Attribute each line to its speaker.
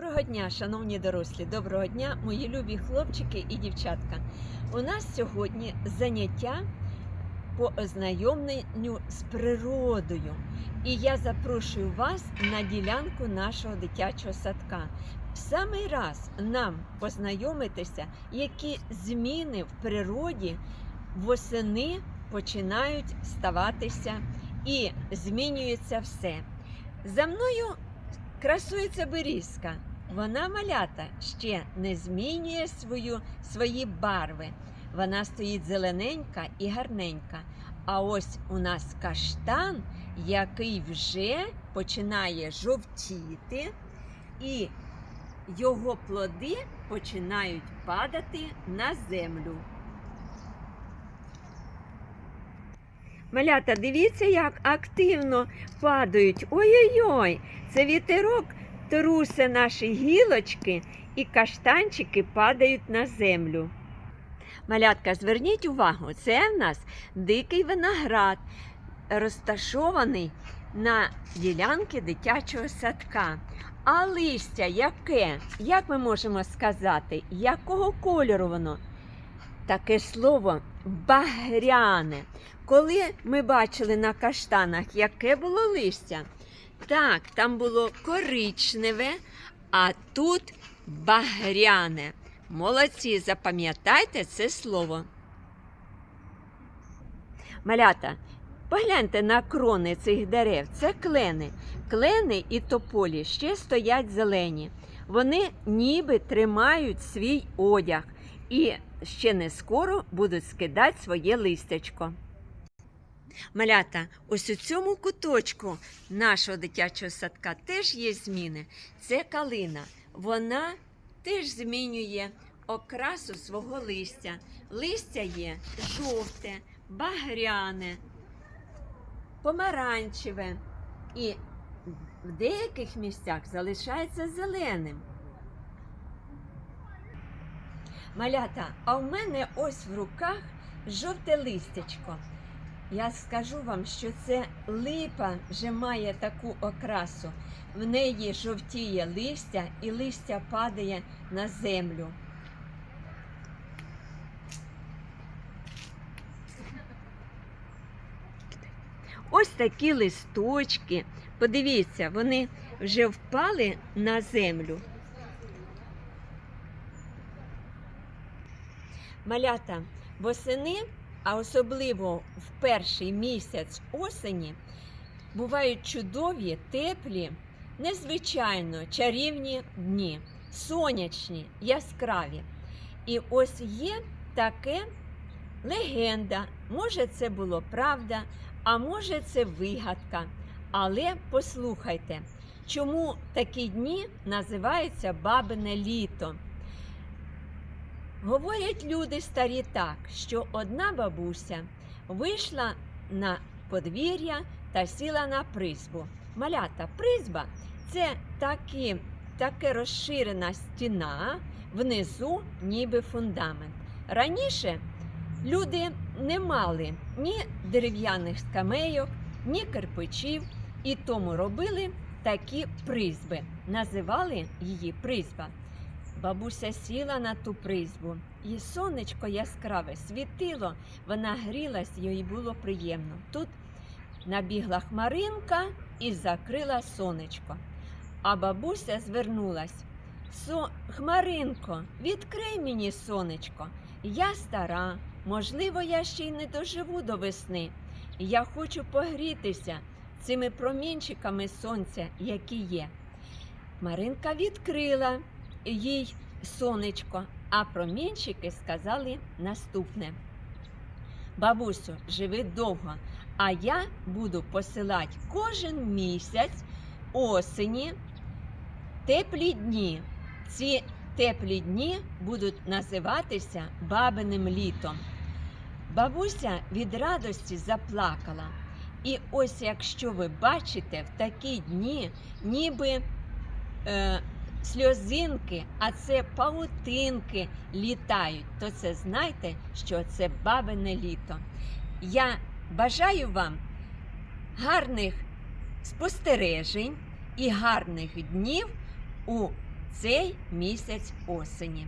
Speaker 1: Доброго дня, шановні дорослі, доброго дня, мої любі хлопчики і дівчатка. У нас сьогодні заняття по ознайомленню з природою. І я запрошую вас на ділянку нашого дитячого садка. В самий раз нам познайомитися, які зміни в природі восени починають ставатися і змінюється все. За мною красується берізка. Вона малята ще не змінює свою, свої барви. Вона стоїть зелененька і гарненька. А ось у нас каштан, який вже починає жовтіти, і його плоди починають падати на землю. Малята, дивіться, як активно падають. Ой-ой-ой! Це вітерок трусе наші гілочки і каштанчики падають на землю. Малятка, зверніть увагу, це в нас дикий виноград, розташований на ділянці дитячого садка. А листя яке? Як ми можемо сказати, якого кольору воно? Таке слово багряне. Коли ми бачили на каштанах, яке було листя? Так, там було коричневе, а тут багряне. Молодці, запам'ятайте це слово. Малята, погляньте на крони цих дерев. Це клени. Клени і тополі ще стоять зелені. Вони ніби тримають свій одяг і ще не скоро будуть скидати своє листячко. Малята, ось у цьому куточку нашого дитячого садка теж є зміни. Це калина. Вона теж змінює окрасу свого листя. Листя є жовте, багряне, помаранчеве і в деяких місцях залишається зеленим. Малята, а в мене ось в руках жовте листячко. Я скажу вам, що це липа вже має таку окрасу. В неї жовтіє листя і листя падає на землю. Ось такі листочки. Подивіться, вони вже впали на землю. Малята восени, а особливо в перший місяць осені, бувають чудові, теплі, незвичайно чарівні дні, сонячні, яскраві. І ось є таке легенда. Може, це було правда, а може, це вигадка. Але послухайте, чому такі дні називаються бабине літо. Говорять люди старі так, що одна бабуся вийшла на подвір'я та сіла на призбу. Малята, призба це такі, таке розширена стіна, внизу ніби фундамент. Раніше люди не мали ні дерев'яних скамейок, ні кирпичів, і тому робили такі призби. Називали її призба. Бабуся сіла на ту призбу, і сонечко яскраве світило, вона грілась, їй було приємно. Тут набігла хмаринка і закрила сонечко. А бабуся звернулась. Со, Хмаринко, відкрий мені сонечко. Я стара, можливо, я ще й не доживу до весни. Я хочу погрітися цими промінчиками сонця, які є. Маринка відкрила їй сонечко, а промінчики сказали наступне. Бабусю, живи довго, а я буду посилати кожен місяць осені теплі дні. Ці теплі дні будуть називатися бабиним літом. Бабуся від радості заплакала. І ось якщо ви бачите в такі дні, ніби е, сльозинки, а це паутинки літають, то це знайте, що це бабине літо. Я бажаю вам гарних спостережень і гарних днів у цей місяць осені.